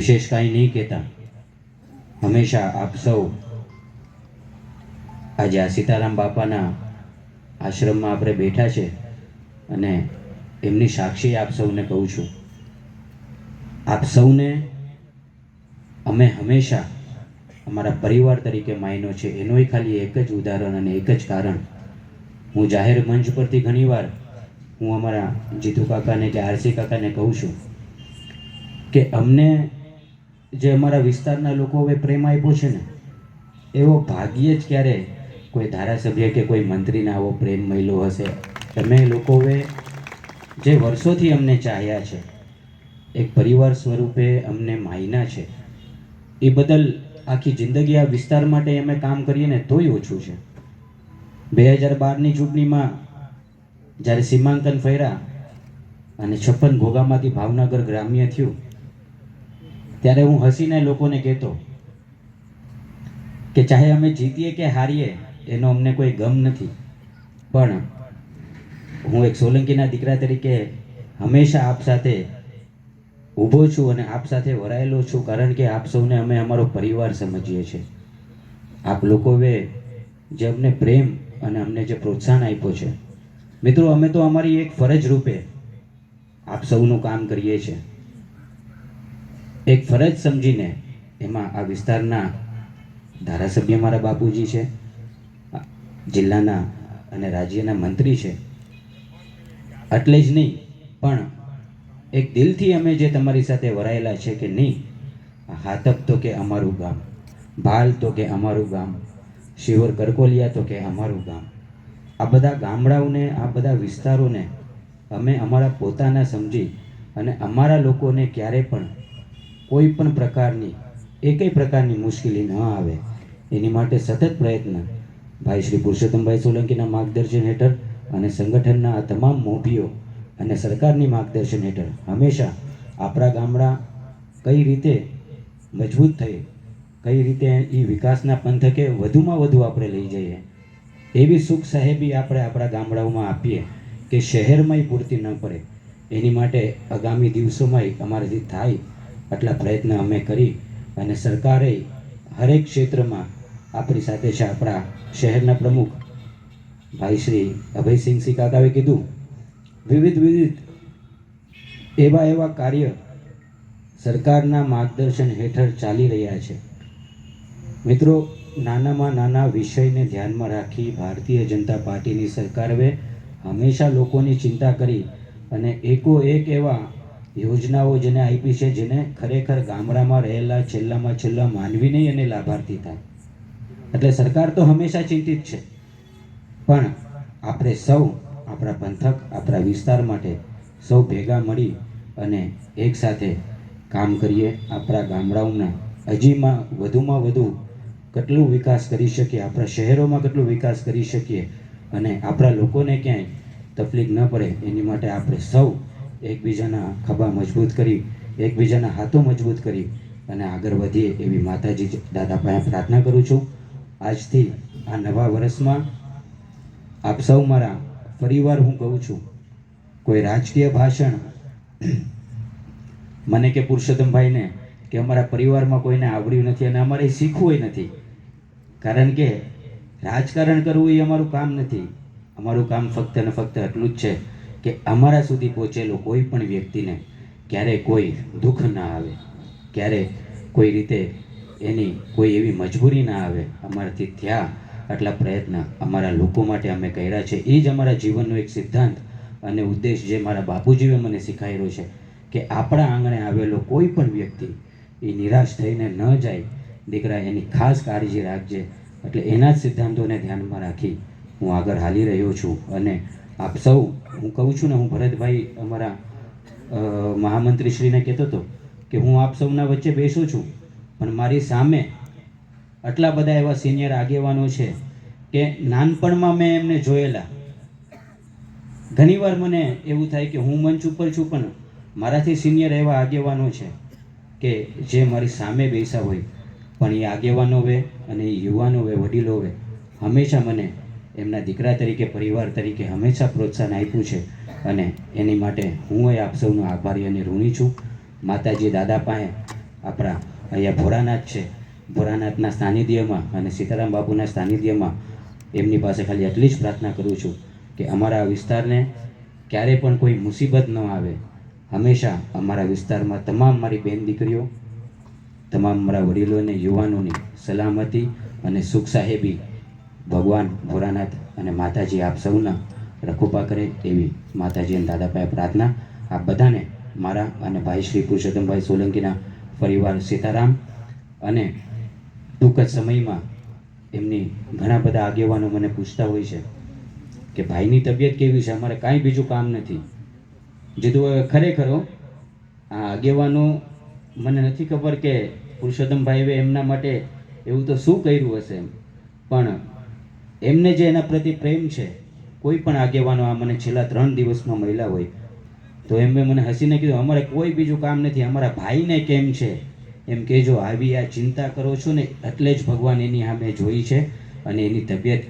વિશેષ કાંઈ નહીં કહેતા. હંમેશા આપ સૌ આજે આ સીતારામ બાપાના આશ્રમમાં આપણે બેઠા છે અને એમની સાક્ષી આપ સૌને કહું છું. આપ સૌને અમે હંમેશા અમારા પરિવાર તરીકે માયનો છે. એનોય ખાલી એક જ ઉદાહરણ અને એક જ કારણ. હું જાહેર મંચ પરથી ઘણીવાર હું અમારા જીતુ કાકાને કે આરસી કાકાને કહું છું કે અમને જે અમારા વિસ્તારના લોકો હવે પ્રેમ આપ્યો છે ને, એવો ભાગ્યે જ ક્યારે કોઈ ધારાસભ્ય કે કોઈ મંત્રીને આવો પ્રેમ મળ્યો હશે? તમે લોકો હવે જે વર્ષોથી અમને ચાહ્યા છે, એક પરિવાર સ્વરૂપે અમને માયના છે, એ બદલ આખી જિંદગી આ વિસ્તાર માટે અમે કામ કરીએ ને તોય ઓછું છે. બે હજાર બારની ચૂંટણીમાં જ્યારે સીમાંકન ફર્યા અને છપ્પન ઘોગામાંથી ભાવનગર ગ્રામ્ય થયું ત્યારે હું હસીને લોકોને કહેતો કે ચાહે અમે જીતીએ કે હારીએ, એનો અમને કોઈ ગમ નથી. પણ હું એક સોલંકીના દીકરા તરીકે હંમેશા આપ સાથે ઊભો છું અને આપ સાથે વરાયેલો છું, કારણ કે આપ સૌને અમે અમારો પરિવાર સમજીએ છીએ. આપ લોકોએ જે અમને પ્રેમ અને અમને જે પ્રોત્સાહન આપ્યો છે. મિત્રો, અમે તો અમારી એક ફરજ રૂપે આપ સૌનું કામ કરીએ છીએ. એક ફરજ સમજીને એમાં આ વિસ્તારના ધારાસભ્ય મારા બાપુજી છે, જિલ્લાના અને રાજ્યના મંત્રી છે. એટલે જ નહીં, પણ એક દિલથી અમે જે તમારી સાથે વરાયેલા છે કે નહીં હાથક તો કે અમારું ગામ, ભાલ તો કે અમારું ગામ શિવર કરકોલિયા તો કે અમારું ગામ. આ બધા ગામડાઓને, આ બધા વિસ્તારોને અમે અમારા પોતાના સમજી અને અમારા લોકોને ક્યારે પણ કોઈ પણ પ્રકારની, એકેય પ્રકારની મુશ્કેલી ન આવે. એની માટે સતત પ્રયત્ન. ભાઈ શ્રી પુરુષોત્તમભાઈ સોલંકીના માર્ગદર્શન હેઠળ અને સંગઠનના આ તમામ મોભીઓ અને સરકારની માર્ગદર્શન હેઠળ હંમેશા આપણા ગામડા કઈ રીતે મજબૂત થઈ કઈ રીતે એ વિકાસના પંથકે વધુમાં વધુ આપણે લઈ જઈએ. એવી સુખ સાહેબી આપણે આપણા ગામડાઓમાં આપીએ કે શહેરમાંય પૂરતી ન પડે. એની માટે આગામી દિવસોમાંય અમારાથી થાય આટલા પ્રયત્ન અમે કરી અને સરકારે હરેક ક્ષેત્રમાં આપણી સાથે છે આપણા શહેરના પ્રમુખ. ભાઈ શ્રી અભયસિંહ સિંહ કાકાએ કીધું, વિવિધ વિવિધ એવા એવા કાર્ય સરકારના માર્ગદર્શન હેઠળ ચાલી રહ્યા છે. મિત્રો, નાનામાં નાના વિષયને ધ્યાનમાં રાખી ભારતીય જનતા પાર્ટીની સરકારે હંમેશા લોકોની ચિંતા કરી અને એકો એક એવા યોજનાઓ જેને આપી છે, જેને ખરેખર ગામડામાં રહેલા છેલ્લામાં છેલ્લા માનવીને એને લાભાર્થી થાય. એટલે સરકાર તો હંમેશા ચિંતિત છે. પણ આપણે સૌ, આપણા પંથક, આપણા વિસ્તાર માટે સૌ ભેગા મળી અને એકસાથે કામ કરીએ. આપણા ગામડાઓના હજીમાં વધુમાં વધુ કેટલું વિકાસ કરી શકીએ, આપણા શહેરોમાં કેટલું વિકાસ કરી શકીએ અને આપણા લોકોને ક્યાંય તકલીફ ન પડે, એની માટે આપણે સૌ એકબીજાના ખભા મજબૂત કરી, એકબીજાના હાથો મજબૂત કરી અને આગળ વધીએ એવી માતાજી દાદા પાસે પ્રાર્થના કરું છું. આજથી આ નવા વર્ષમાં આપ સૌ મારા ફરીવાર હું કહું છું, કોઈ રાજકીય ભાષણ મને કે પુરુષોત્તમભાઈને કે અમારા પરિવારમાં કોઈને આવડ્યું નથી અને અમારે શીખવું નથી. કારણ કે રાજકારણ કરવું એ અમારું કામ નથી. અમારું કામ ફક્ત ને ફક્ત એટલું જ છે કે અમારા સુધી પહોંચેલો કોઈ પણ વ્યક્તિને ક્યારે કોઈ દુઃખ ના આવે, ક્યારે કોઈ રીતે એની કોઈ એવી મજબૂરી ના આવે, અમારાથી થયા આટલા પ્રયત્ન અમારા લોકો માટે અમે કર્યા છે. એ જ અમારા જીવનનો એક સિદ્ધાંત અને ઉદ્દેશ જે મારા બાપુજીએ મને શીખાયેલો છે કે આપણા આંગણે આવેલો કોઈ પણ વ્યક્તિ એ નિરાશ થઈને ન જાય, દીકરા એની ખાસ કાળજી રાખજે. એટલે એના જ સિદ્ધાંતોને ધ્યાનમાં રાખી હું આગળ હાલી રહ્યો છું અને આપ સૌ, હું કહું છું ને, હું ભરતભાઈ અમારા મહામંત્રીશ્રીને કહેતો હતો કે હું આપ સૌના વચ્ચે બેસું છું, પણ મારી સામે આટલા બધા એવા સિનિયર આગેવાનો છે કે નાનપણમાં મેં એમને જોયેલા. ઘણીવાર મને એવું થાય કે હું મંચ ઉપર છું, પણ મારાથી સિનિયર એવા આગેવાનો છે કે જે મારી સામે બેસા હોય. પણ એ આગેવાનો વે અને એ યુવાનો વે, વડીલો વે, હંમેશા મને એમના દીકરા તરીકે, પરિવાર તરીકે હંમેશા પ્રોત્સાહન આપ્યું છે અને એની માટે હું એ આપ સૌનો આભારી અને ઋણી છું. માતાજી, દાદા પાસે આપણા અહીંયા ભોળાનાથ છે. ભોળાનાથના સાનિધ્યમાં અને સીતારામ બાપુના સાનિધ્યમાં એમની પાસે ખાલી એટલી જ પ્રાર્થના કરું છું કે અમારા વિસ્તારને ક્યારે પણ કોઈ મુસીબત ન આવે. હંમેશા અમારા વિસ્તારમાં તમામ મારી બેન દીકરીઓ, તમામ મારા વડીલો અને યુવાનોની સલામતી અને સુખ સાહેબી ભગવાન, ભોળાનાથ અને માતાજી આપ સૌના રખોપા કરે એવી માતાજી અને દાદાભાઈ પ્રાર્થના. આપ બધાને મારા અને ભાઈ શ્રી પુરુષોત્તમભાઈ સોલંકીના પરિવાર સીતારામ અને ટૂંક જ સમયમાં એમની ઘણા બધા આગેવાનો મને પૂછતા હોય છે કે ભાઈની તબિયત કેવી છે? અમારે કાંઈ બીજું કામ નથી. જીધું ખરેખર આ આગેવાનો મને નથી ખબર કે પુરુષોત્તમભાઈએ એમના માટે એવું તો શું કર્યું હશે એમ. પણ એમને જે એના પ્રતિ પ્રેમ છે, કોઈ પણ આગેવાનો આ મને છેલ્લા ત્રણ દિવસમાં મળ્યા હોય, તો એમને મને હસીને કીધું, અમારે કોઈ બીજું કામ નથી, અમારા ભાઈને કેમ છે? એમ કહેજો આવી આ ચિંતા કરો છો ને, એટલે જ ભગવાન એની સામે જોઈ છે અને એની તબિયત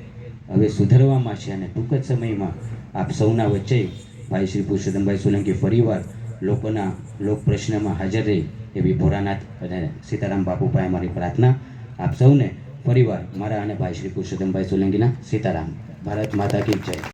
હવે સુધરવામાં છે અને ટૂંક જ સમયમાં આપ સૌના વચ્ચે ભાઈ શ્રી પુરુષોત્તમભાઈ સોલંકી ફરીવાર લોકોના લોક પ્રશ્નમાં હાજર રહી એવી ભોળાનાથ અને સીતારામ બાપુ પાસે મારી પ્રાર્થના આપ સૌને ફરીવાર મારા અને ભાઈ શ્રી પુરુષોત્તમભાઈ સોલંકીના સીતારામ. ભારત માતા કી જય.